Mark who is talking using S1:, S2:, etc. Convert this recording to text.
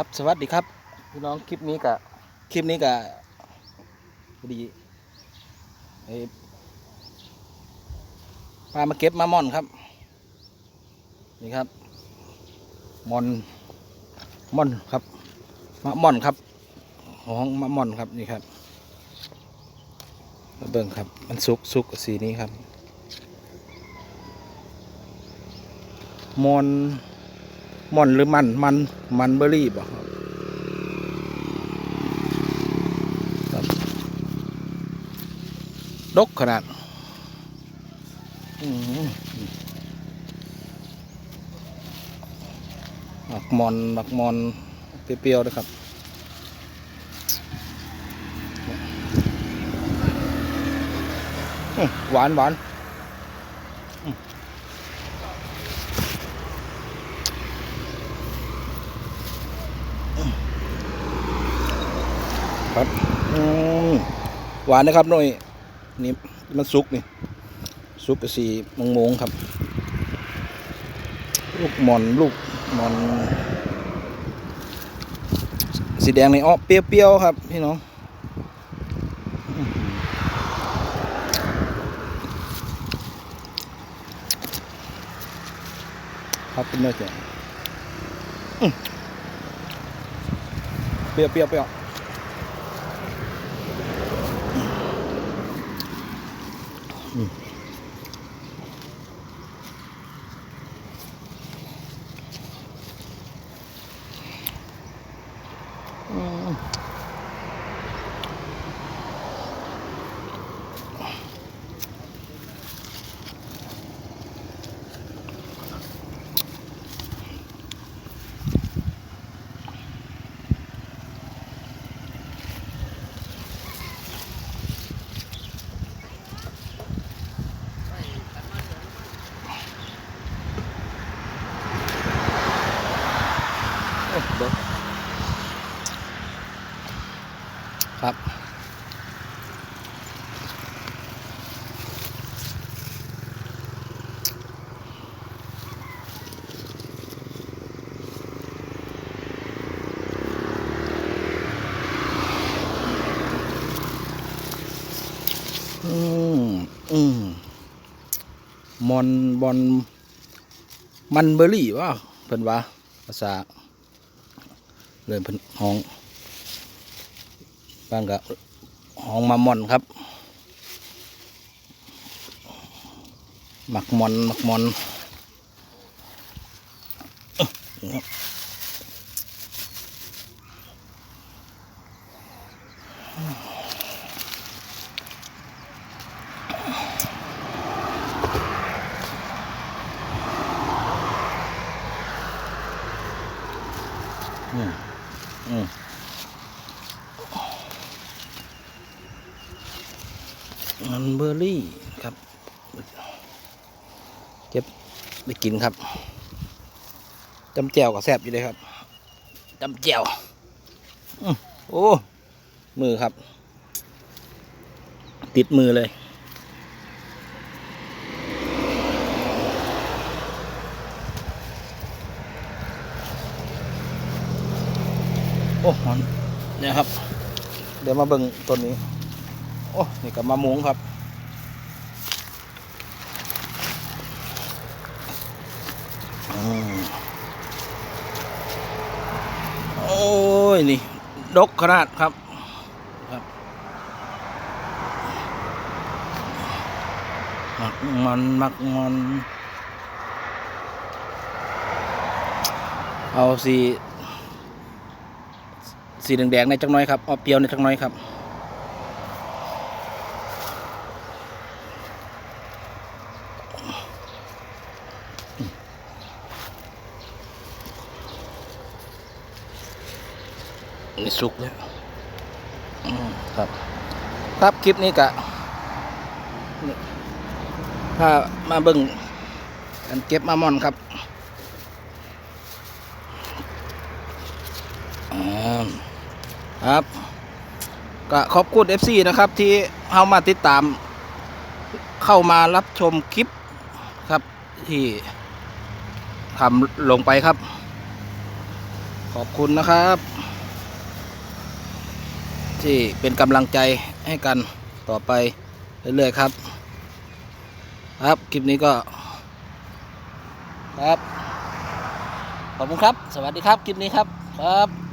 S1: ครับสวัสดีครับพี่น้องคลิปนี้กับคลิปนี้กับพอดีไอปลามาเก็บมาม่อนครับ นี่ครับม่อนม่อนครับมาม่อนครับของมาม่อนครับนี่ครับเบิ่งครับ มันสุกสุกสีนี้ครับมอน ม่อนหรือมันมันมันเบอร์รี่บ่ครับครับดกขนาดหมักมอนหมักมอนเปรี้ยวๆนะครับหวานหวาน ครับหวานนะครับหน่อยนี่มันสุกนี่สุกไปสีมงมงครับ ลูกหมอนลูกหมอน สีแดงนี่อ้อเปรี้ยวๆครับพี่น้องครับเป็นเนื้อแข็งอื้อเปรี้ยวเปรี้ยวเปรี้ยว มอนบอนมันเบอร์รี่วะเพิ่นว่าภาษาเลยเพิ่นห้องบ้านกับห้องมาม่อนครับหมักมอนหมักมอน อืมอืมมันเบอร์รี่ครับ เก็บไปกินครับจำแจวก็แซ่บอยู่เลยครับจำแจวอื้อโอ้ มือครับ ติดมือเลย โอ้มันเนี่ยครับ เดี๋ยวมาเบิ่งต้นนี้ โอ้นี่กับมะม่วงครับอโอ้ย นี่ ดกขนาดครับครับ มักมันมักมัน เอาสี สีแดงๆในจักน้อยครับเอาเปรี้ยวในจักน้อยครับนี่สุกแล้วครับ ครับคลิปนี้กะถ้ามาเบิ่งกันเก็บมามอนครับอ่า ครับก็ขอบคุณ FC นะครับ ที่เข้ามาติดตาม เข้ามารับชมคลิปครับที่ทำลงไปครับ ขอบคุณนะครับ ที่เป็นกำลังใจให้กันต่อไปเรื่อยๆครับ ครับคลิปนี้ก็ ครับ ขอบคุณครับ สวัสดีครับคลิปนี้ครับครับ